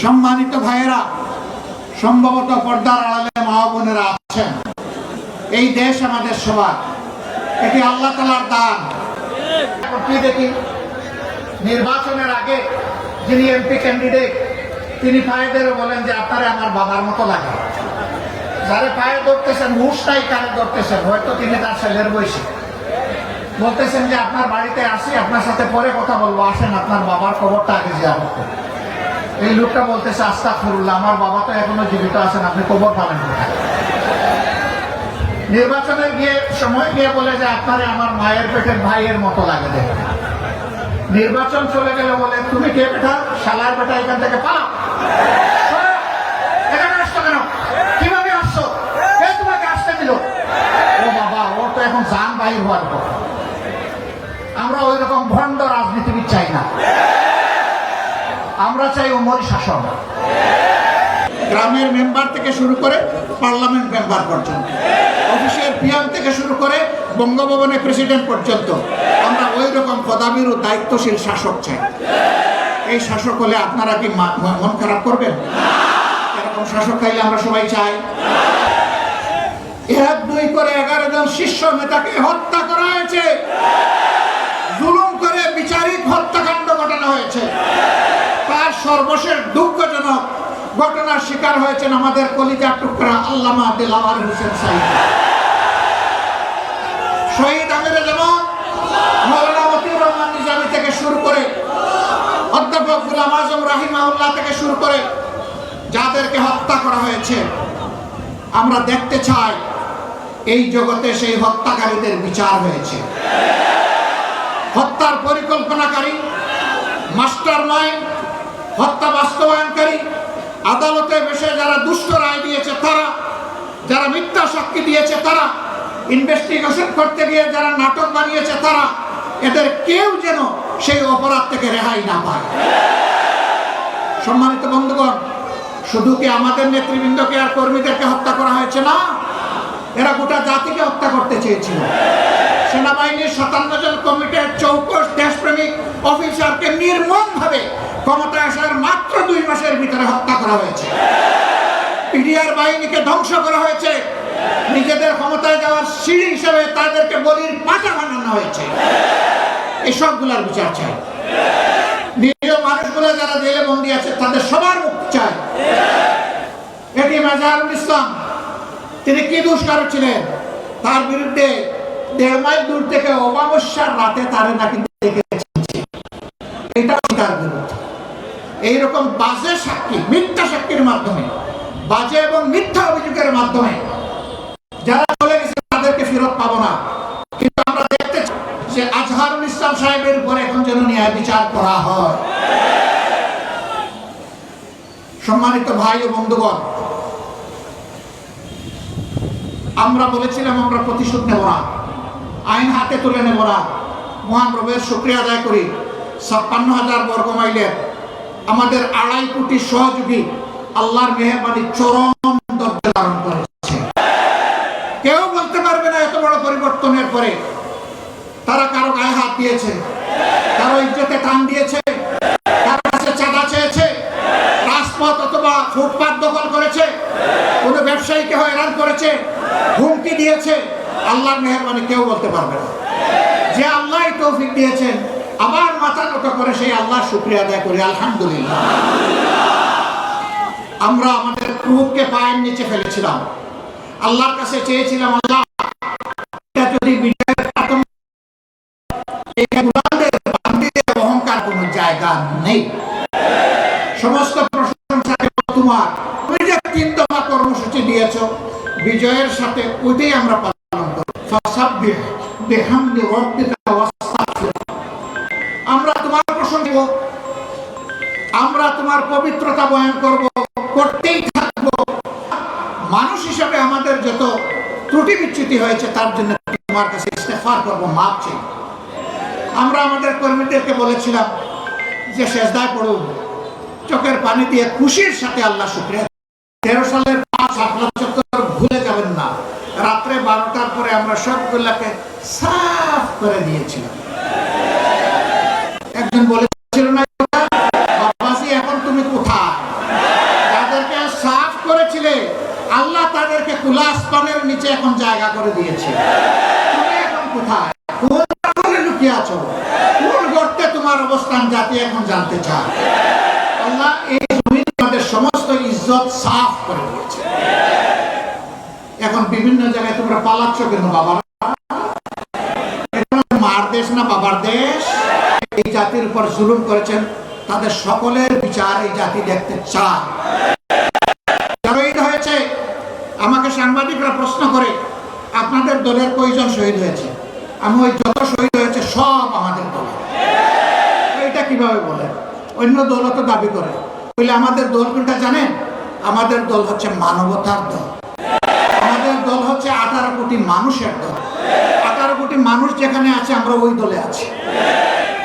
সম্মানিত ভাইয়েরা, সম্ভবত পর্দার আড়ালে মা বোনেরা আছেন। এই দেশ আমাদের সবার। এটি আল্লাহ তালার দান। দেখি, নির্বাচনের আগে যিনি এমপি ক্যান্ডিডেট তিনি পায়েদের বলেন যে, আপনারে আমার বাবার মতো লাগে। যারে পায়ে ধরতেছেন, হুশটাই কানে ধরতেছেন। হয়তো তিনি তার ছেলের বয়সী। বলতেছেন যে, আপনার বাড়িতে আসি, আপনার সাথে পরে কথা বলব, আসেন, আপনার বাবার খবরটা আগে যে করতে এই লোকটা বলতেছে আস্তা ফুরুল্লাহ আমার বাবা তো এখনও জীবিত আছেন, আপনি কবর পাবেন নির্বাচনে গিয়ে, সময় গিয়ে বলে যে, আপনারে আমার মায়ের পেটের ভাইয়ের মতো লাগে নির্বাচন চলে গেলে বলে, তুমি কে বেটা? শালার বেটা এখান থেকে পালাও। এখানে আসছো কেন? কীভাবে আসছো? কে তোমাকে আসতে দিল? ও বাবা, ওর তো এখন যান বাহির হওয়ার পর চাই ওমরি শাসন গ্রামের মেম্বার থেকে শুরু করে পার্লামেন্ট মেম্বার পর্যন্ত। অফিসের পিএম থেকে শুরু করে বঙ্গভবনের প্রেসিডেন্ট পর্যন্ত আমরা ওই রকম পদাবির ও দায়িত্বশীল শাসক চাই। এই শাসক হলে আপনারা কি মন খারাপ করবেন? এরকম শাসক চাইলে আমরা সবাই চাই। এক, দুই করে এগারো জন শীর্ষ নেতাকে হত্যা করা হয়েছে। জুলুম করে বিচারিক হত্যাকাণ্ড ঘটানো হয়েছে। সর্বশেষ দুঃখজনক ঘটনার শিকার হয়েছেন আমাদের কলিজার টুকরা আল্লামা দিলাওয়ার হোসেন সাইদ শহীদ আমির রহমান নিজামী থেকে শুরু করে অধ্যাপক গুলাম আজম রাহিমাউল্লাহ থেকে শুরু করে যাদেরকে হত্যা করা হয়েছে, আমরা দেখতে চাই এই জগতে সেই হত্যাকারীদের বিচার হয়েছে। হত্যার পরিকল্পনাকারী মাস্টার মাইন্ড হত্যা বাস্তবায়নকারী, আদালতে বসে যারা দুষ্ট রায় দিয়েছে তারা, যারা মিথ্যা সাক্ষী দিয়েছে তারা ইনভেস্টিগেশন করতে গিয়ে যারা নাটক বানিয়েছে তারা, এদের কেউ যেন সেই অপরাধ থেকে রেহাই না পায়। সম্মানিত বন্ধুগণ, শুধু কি আমাদের নেতৃবৃন্দকে আর কর্মীদেরকে হত্যা করা হয়েছে না? এরা গোটা জাতিকে হত্যা করতে চেয়েছিল। সেনাবাহিনীর সাতান্ন জন কমিটির চৌকস দেশপ্রেমিক অফিসারকে নির্মমভাবে ক্ষমতায় আসার মাত্র দুই মাসের ভিতরে হত্যা করা হয়েছে। পিডিআর বাহিনীকে ধ্বংস করা হয়েছে। নিজেদের ক্ষমতায় যাওয়ার সিঁড়ি হিসেবে তাদেরকে বলির পাটা বানানো হয়েছে। এই সবগুলার বিচার চাই। নিরীহ মানুষগুলো যারা জেলে বন্দি আছে, তাদের সবার মুক্তি চাই। এটি ইসলাম, তিনি কি ছিলেন? তার বিরুদ্ধে দেড় মাইল দূর থেকে অমাবস্যার রাতে তারে নাকি দেখেছি। এটা তার বিরুদ্ধে। এইরকম বাজে সাক্ষী, মিথ্যা সাক্ষীর মাধ্যমে, বাজে এবং মিথ্যা অভিযোগের মাধ্যমে যারা চলে গেছে, তাদেরকে ফেরত পাবো না। কিন্তু আমরা দেখতে যে আজহারুল ইসলাম সাহেবের উপর এখন যেন ন্যায় বিচার করা হয়। সম্মানিত ভাই ও বন্ধুগণ, আমরা বলেছিলাম আমরা প্রতিশোধ নেব না, আইন হাতে তুলে নেব না। মহান রবের শুক্রিয়া আদায় করি। ছাপ্পান্ন হাজার বর্গ মাইলের আমাদের আড়াই কোটি সহযোগী আল্লাহর মেহরবানি চরম দরজা করেছে। কেউ বলতে পারবে না এত বড় পরিবর্তনের পরে। তারা কারও গায়ে হাত দিয়েছে, কারও ইজ্জতে টান দিয়েছে, কারও চাঁদা চেয়েছে অথবা করেছে, কোনো ব্যবসায়ীকে হয়রান করেছে, হুমকি দিয়েছে, আল্লাহর মেহরবানি কেউ বলতে পারবে না। যে আল্লাহ তৌফিক দিয়েছেন আবার মাথা নত করে সেই আল্লাহ শুক্রিয়া আদায় করি, আলহামদুলিল্লাহ। আমরা আমাদের ক্রুবকে পায়ের নিচে ফেলেছিলাম। আল্লাহর কাছে চেয়েছিলাম, আল্লাহ যদি বিজয়ের অহংকার জায়গা নেই। সমস্ত প্রশংসা তোমার। তুমি যে তিন দফা কর্মসূচি দিয়েছ, বিজয়ের সাথে ওইটাই আমরা পালন করি তোমার আমরা তোমার পবিত্রতা বয়ান করব, করতেই থাকব। মানুষ হিসাবে আমাদের যত ত্রুটি বিচ্যুতি হয়েছে, তার জন্য তোমার কাছে ইস্তেফার করব মাপ চাই। আমরা আমাদের কর্মীদেরকে বলেছিলাম যে শেষদায় পড়ুন। চোখের পানি দিয়ে খুশির সাথে আল্লাহ শুক্রিয়া তেরো সালের পাঁচ আপনার চক্কর ভুলে যাবেন না। রাত্রে বারোটার পরে আমরা সবগুলাকে সাফ করে দিয়েছিলাম একজন বলেছিল না বাবাজি এখন তুমি কোথায় তাদেরকে সাফ করেছিলে আল্লাহ তাদেরকে কুলাস্তনের নিচে এখন জায়গা করে দিয়েছে। তুমি এখন কোথায়? কোন লুকিয়ে আছো? কোন গর্তে তোমার অবস্থান জাতি এখন জানতে চায়? আল্লাহ এই জমিন সমস্ত ইজ্জত সাফ করে দিয়েছে। এখন বিভিন্ন জায়গায় তোমরা পালাচ্ছ কেন বাবা মার দেশ না বাবার দেশ? এই জাতির উপর জুলুম করেছেন, তাদের সকলের বিচার এই জাতি দেখতে চায়। আমাকে সাংবাদিকরা প্রশ্ন করে, আপনাদের দলের কয়জন শহীদ হয়েছে? আমি ওই যত শহীদ হয়েছে সব আমাদের দলে। এইটা কীভাবে বলে? অন্য দলও তো দাবি করে। বলে, আমাদের দল কোনটা জানেন? আমাদের দল হচ্ছে মানবতার দল। আমাদের দল হচ্ছে আঠারো কোটি মানুষের দল। আঠারো কোটি মানুষ যেখানে আছে, আমরা ওই দলে আছি।